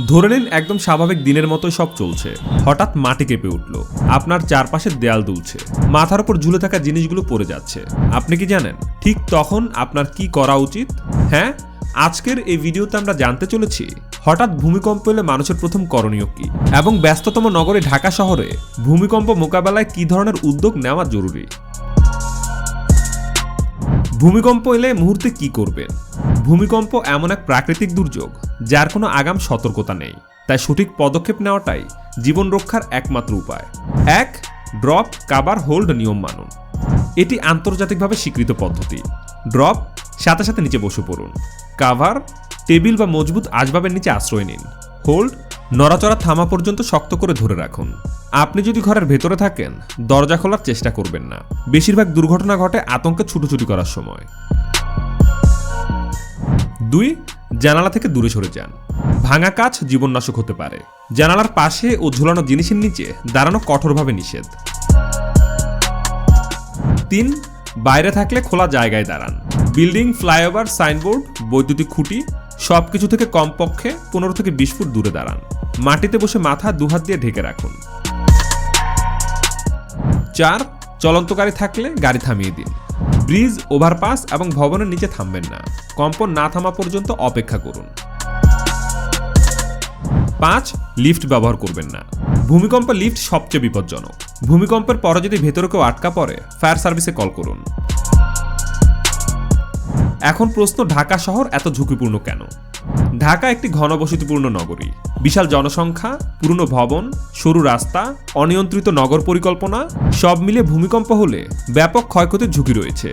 ধরে নিন একদম স্বাভাবিক দিনের মতো সব চলছে। হঠাৎ মাটি কেঁপে উঠল। আপনার চারপাশের দেয়াল দুলছে। মাথার উপর ঝুলে থাকা জিনিসগুলো পড়ে যাচ্ছে। আপনি কি জানেন? ঠিক তখন আপনার কি করা উচিত? হ্যাঁ? আজকের এই ভিডিওতে আমরা জানতে চলেছি, হঠাৎ ভূমিকম্প এলে মানুষের প্রথম করণীয় কি? এবং ব্যস্ততম নগরী ঢাকা শহরে ভূমিকম্প মোকাবেলায় কি ধরনের উদ্যোগ নেওয়া জরুরি? ভূমিকম্প এলে মুহূর্তে কি করবেন? ভূমিকম্প এমন এক প্রাকৃতিক দুর্যোগ যার কোনো আগাম সতর্কতা নেই। তাই সঠিক পদক্ষেপ নেওয়াটাই জীবন রক্ষার একমাত্র উপায়। এক, ড্রপ, কাবার, হোল্ড নিয়ম মানুন। এটি আন্তর্জাতিকভাবে স্বীকৃত পদ্ধতি। ড্রপ, সাথে সাথে নিচে বসে পড়ুন। কাভার, টেবিল বা মজবুত আসবাবের নিচে আশ্রয় নিন। হোল্ড, নড়াচড়া থামা পর্যন্ত শক্ত করে ধরে রাখুন। আপনি যদি ঘরের ভেতরে থাকেন, দরজা খোলার চেষ্টা করবেন না। বেশিরভাগ দুর্ঘটনা ঘটে আতঙ্কে ছুটোছুটি করার সময়। দুই, জানালা থেকে দূরে সরে যান। ভাঙা কাজ জীবননাশক হতে পারে। জানালার পাশে ও ঝুলানো জিনিসের নিচে দাঁড়ানো কঠোরভাবে নিষেধ। তিন, বাইরে থাকলে খোলা জায়গায় দাঁড়ান। বিল্ডিং, ফ্লাইওভার, সাইনবোর্ড, বৈদ্যুতিক খুঁটি সব কিছু থেকে কমপক্ষে পনেরো থেকে বিশ ফুট দূরে দাঁড়ান। মাটিতে বসে মাথা দুহাত দিয়ে ঢেকে রাখুন। চার চলন্ত গাড়ি থাকলে গাড়ি থামিয়ে দিন। ব্রিজ, ওভারপাস এবং ভবনের নিচে থামবেন না। কম্পন না থামা পর্যন্ত অপেক্ষা করুন। পাঁচ, লিফট ব্যবহার করবেন না। ভূমিকম্প লিফট সবচেয়ে বিপজ্জনক। ভূমিকম্পের পরে যদি ভেতরে কেউ আটকা পড়ে, ফায়ার সার্ভিসে কল করুন। এখন প্রশ্ন, ঢাকা শহর এত ঝুঁকিপূর্ণ কেন? ঢাকা একটি ঘনবসতিপূর্ণ নগরী। বিশাল জনসংখ্যা, পুরনো ভবন, সরু রাস্তা, অনিয়ন্ত্রিত নগর পরিকল্পনা, সব মিলে ভূমিকম্প হলে ব্যাপক ক্ষয়ক্ষতির ঝুঁকি রয়েছে।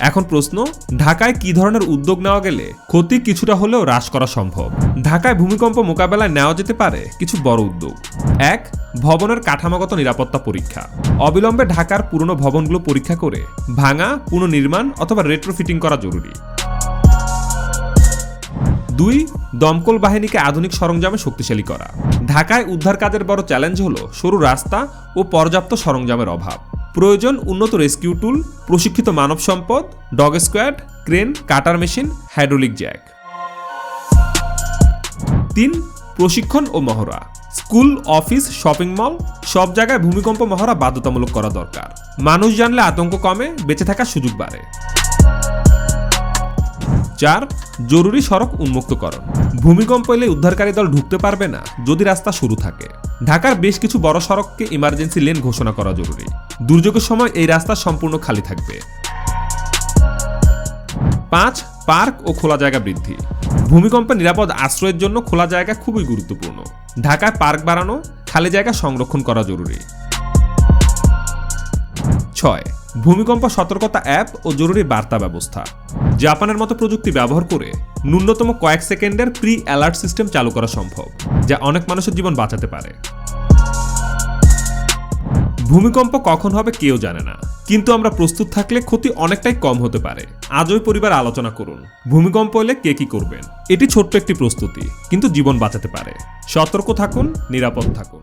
এখন প্রশ্ন, ঢাকায় কি ধরনের উদ্যোগ নেওয়া গেলে ক্ষতি কিছুটা হলেও হ্রাস করা সম্ভব? ঢাকায় ভূমিকম্প মোকাবেলায় নেওয়া যেতে পারে কিছু বড় উদ্যোগ। এক, ভবনের কাঠামোগত নিরাপত্তা পরীক্ষা। অবিলম্বে ঢাকার পুরনো ভবনগুলো পরীক্ষা করে ভাঙা, পুনর্নির্মাণ অথবা রেট্রোফিটিং করা জরুরি। দুই, দমকল বাহিনীকে আধুনিক সরঞ্জামে শক্তিশালী করা। ঢাকায় উদ্ধার কাজের বড় চ্যালেঞ্জ হল সরু রাস্তা ও পর্যাপ্ত সরঞ্জামের অভাব। প্রয়োজন উন্নত রেস্কিউ টুল, প্রশিক্ষিত মানব সম্পদ, dog squad, crane, cutter machine, hydraulic jack. তিন, প্রশিক্ষণ ও মহড়া। স্কুল, অফিস, শপিং মল, সব জায়গায় ভূমিকম্প মহড়া বাধ্যতামূলক করা দরকার। মানুষ জানলে আতঙ্ক কমে, বেঁচে থাকার সুযোগ বাড়ে। চার, জরুরি সড়ক উন্মুক্তকরণ। ভূমিকম্প এলে উদ্ধারকারী দল ঢুকতে পারবে না যদি রাস্তা শুরু থাকে। ঢাকার বেশ কিছু বড় সড়ককে ইমার্জেন্সি লেন ঘোষণা করা জরুরি। দুর্যোগের সময় এই রাস্তা সম্পূর্ণ খালি থাকবে। পাঁচ, পার্ক ও খোলা জায়গা বৃদ্ধি। ভূমিকম্পে নিরাপদ আশ্রয়ের জন্য খোলা জায়গা খুবই গুরুত্বপূর্ণ। ঢাকায় পার্ক বাড়ানো খালি জায়গা সংরক্ষণ করা জরুরি। ছয়, ভূমিকম্প সতর্কতা অ্যাপ ও জরুরি বার্তা ব্যবস্থা। জাপানের মতো প্রযুক্তি ব্যবহার করে ন্যূনতম কয়েক সেকেন্ডের প্রি অ্যালার্ট সিস্টেম চালু করা সম্ভব, যা অনেক মানুষের জীবন বাঁচাতে পারে। ভূমিকম্প কখন হবে কেউ জানে না, কিন্তু আমরা প্রস্তুত থাকলে ক্ষতি অনেকটাই কম হতে পারে। আজই পরিবার আলোচনা করুন, ভূমিকম্প এলে কে কি করবেন? এটি ছোট্ট একটি প্রস্তুতি, কিন্তু জীবন বাঁচাতে পারে। সতর্ক থাকুন, নিরাপদ থাকুন।